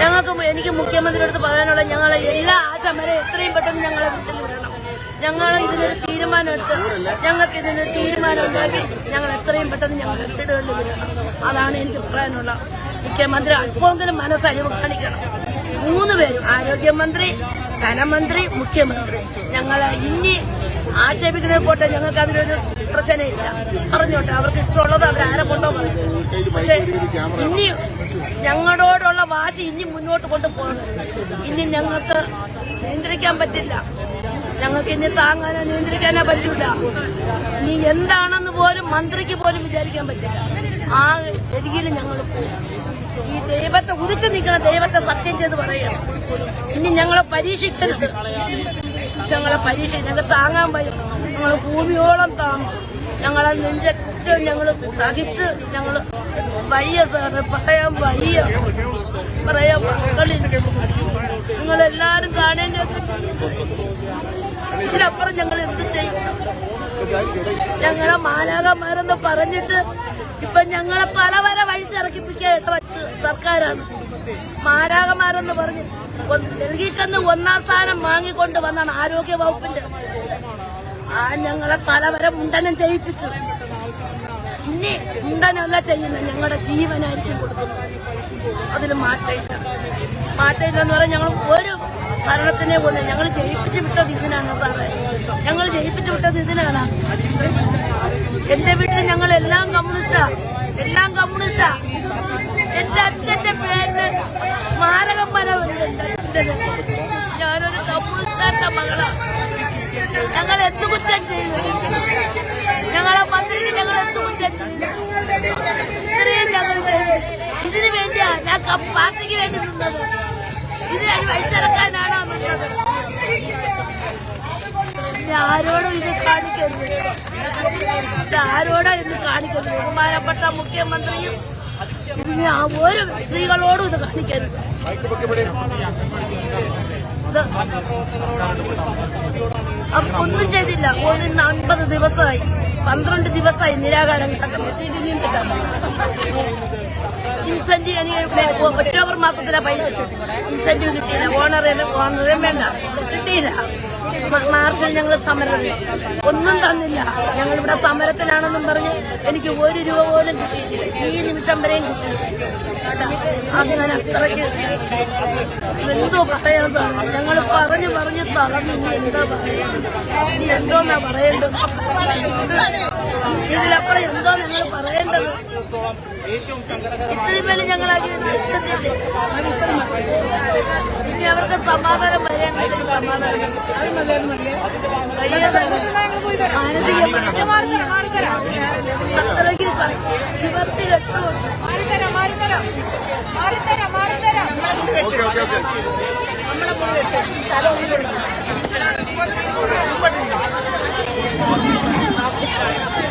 ഞങ്ങൾക്ക് എനിക്ക് മുഖ്യമന്ത്രിയുടെ പറയാനുള്ള ഞങ്ങളെ എല്ലാ ആശമരെ എത്രയും പെട്ടെന്ന് ഞങ്ങളെ വീട്ടിൽ വിടണം. ഞങ്ങൾ ഇതിനൊരു തീരുമാനം എടുത്ത് ഞങ്ങൾക്ക് ഇതിനൊരു തീരുമാനം ഉണ്ടാക്കി ഞങ്ങൾ എത്രയും പെട്ടെന്ന് ഞങ്ങൾ വീടുകളിൽ വിടണം. അതാണ് എനിക്ക് പറയാനുള്ള മുഖ്യമന്ത്രി അല്പമെങ്കിലും മനസ്സരിവ് കാണിക്കണം. മൂന്ന് പേരും ആരോഗ്യമന്ത്രി ധനമന്ത്രി മുഖ്യമന്ത്രി. ഞങ്ങളെ ഇനി ആക്ഷേപിക്കണേ പോട്ടെ ഞങ്ങൾക്ക് അതിനൊരു പ്രശ്നമില്ല. അറിഞ്ഞോട്ടെ അവർക്ക് ഇഷ്ടമുള്ളത് അവർ ആരെ കൊണ്ടോ പക്ഷെ ഇനി ഞങ്ങളോടുള്ള വാശി ഇനി മുന്നോട്ട് കൊണ്ടുപോകണം. ഇനി ഞങ്ങൾക്ക് നിയന്ത്രിക്കാൻ പറ്റില്ല. ഞങ്ങൾക്ക് ഇനി താങ്ങാനോ നിയന്ത്രിക്കാനോ പറ്റില്ല. ഇനി എന്താണെന്ന് പോലും മന്ത്രിക്ക് പോലും വിചാരിക്കാൻ പറ്റില്ല. ആ രീതിയിൽ ഞങ്ങൾ ഈ ദൈവത്തെ ഉദിച്ചു നിൽക്കണം ദൈവത്തെ സത്യം ചെയ്ത് പറയണം ഇനി ഞങ്ങളെ പരീക്ഷിക്കരുത്. ഞങ്ങളെ പരീക്ഷ ഞങ്ങൾക്ക് താങ്ങാൻ വയ്യ. ഞങ്ങൾ ഭൂമിയോളം താങ്ങും. ഞങ്ങളെ നെഞ്ചറ്റം ഞങ്ങൾ സഹിച്ച് ഞങ്ങൾ വയ്യ സാറ് പറയാൻ വയ്യ. പറയാൻ മക്കളില്ല. നിങ്ങളെല്ലാരും കാണേണ്ടത് ഇതിനപ്പുറം ഞങ്ങൾ എന്ത് ചെയ്യണം ഞങ്ങളെ മാലാകന്മാരെന്ന് പറഞ്ഞിട്ട് ഇപ്പൊ ഞങ്ങളെ പല പല വഴിച്ചിറക്കിപ്പിക്കാൻ സർക്കാരാണ്. മാരാകമാരെന്ന് പറഞ്ഞ് ഡൽഹിക്കന്ന് ഒന്നാം സ്ഥാനം വാങ്ങിക്കൊണ്ട് വന്നാണ് ആരോഗ്യ വകുപ്പിന്റെ ആ ഞങ്ങളെ പലവരെ മുണ്ടനം ചെയ്യിപ്പിച്ചു ഇനി മുണ്ടനല്ല ചെയ്യുന്നത്. ഞങ്ങളുടെ ജീവനായിരിക്കും കൊടുക്കുന്നത്. അതിന് മാറ്റമില്ല. എന്ന് പറഞ്ഞാൽ ഞങ്ങൾ ഒരു ഭരണത്തിനെ പോലെ ഞങ്ങൾ ജയിപ്പിച്ചു വിട്ടത് ഇതിനാണ് സാറേ. ഞങ്ങൾ ജയിപ്പിച്ചു വിട്ടത് ഇതിനാണ്. എന്റെ വീട്ടിൽ ഞങ്ങൾ എല്ലാം കമ്മ്യൂണിസ്റ്റാ. എല്ലാം കമ്മ്യൂണിസ്റ്റാ. എന്റെ അച്ഛന്റെ പേരിന് സ്മാരക വനമുണ്ട് എന്റെ അച്ഛന്റെ ഞാനൊരു കമ്മ്യൂണിസ്റ്റാന്റെ മകളാണ് ഞങ്ങൾ എന്ത് കുറ്റം ചെയ്തു ഞങ്ങളെ മന്ത്രിക്ക് ഞങ്ങൾ എന്ത് കുറ്റം ചെയ്തു ഇത്രയും ഞങ്ങൾ ചെയ്തു ഇതിനു വേണ്ടിയാ ഞാൻ പാർട്ടിക്ക് വേണ്ടി നിന്നത്. ഇത് ഞാൻ വഴിച്ചിറക്കാനാണോ നിന്നത്? ആരോടോ ഇത് കാണിക്കരുത്. ഇത് ആരോടാ ഇന്ന് കാണിക്കരുത്? ബഹുമാനപ്പെട്ട മുഖ്യമന്ത്രിയും ഇതിന് ആ ഒരു സ്ത്രീകളോടും ഇത് കാണിക്കരുത്. ഒന്നും ചെയ്തില്ല. ഒന്ന് അൻപത് ദിവസമായി. പന്ത്രണ്ട് ദിവസമായി നിരാകാരം ഇൻസെന്റീവ് എനിക്ക് ഒക്ടോബർ മാസത്തിലെ പൈസ ഇൻസെന്റീവ് കിട്ടിയില്ല. ഓണറിന് ഓണറും വേണ്ട. കിട്ടിയില്ല. മാർച്ചിൽ ഞങ്ങൾ സമരം ഒന്നും തന്നില്ല. ഞങ്ങൾ ഇവിടെ സമരത്തിലാണെന്നും പറഞ്ഞ് എനിക്ക് ഒരു രൂപ പോലും കിട്ടിയിട്ടില്ല. ഈ നിമിഷം വരെയും? അങ്ങനെ അത്രയ്ക്ക് എന്തോ പറയാൻ സാധനം ഞങ്ങൾ പറഞ്ഞു പറഞ്ഞു തളർന്നു. എന്താ പറയുന്നത് ഇനി എന്തോന്നാ പറയേണ്ടത്? ഇതിലപ്പുറം എന്തോ ഞങ്ങൾ പറയേണ്ടത്? ഇത്രയും പേര് ഞങ്ങളാക്കി എത്തുന്നില്ലേ ഇനി അവർക്ക് സമാധാനം അത്രയ്ക്ക് നിവർത്തി കെട്ടു മാറിത്തരാം മാറിത്തരാം മാറിത്തരാം മാറിത്തരാം ഓക്കെ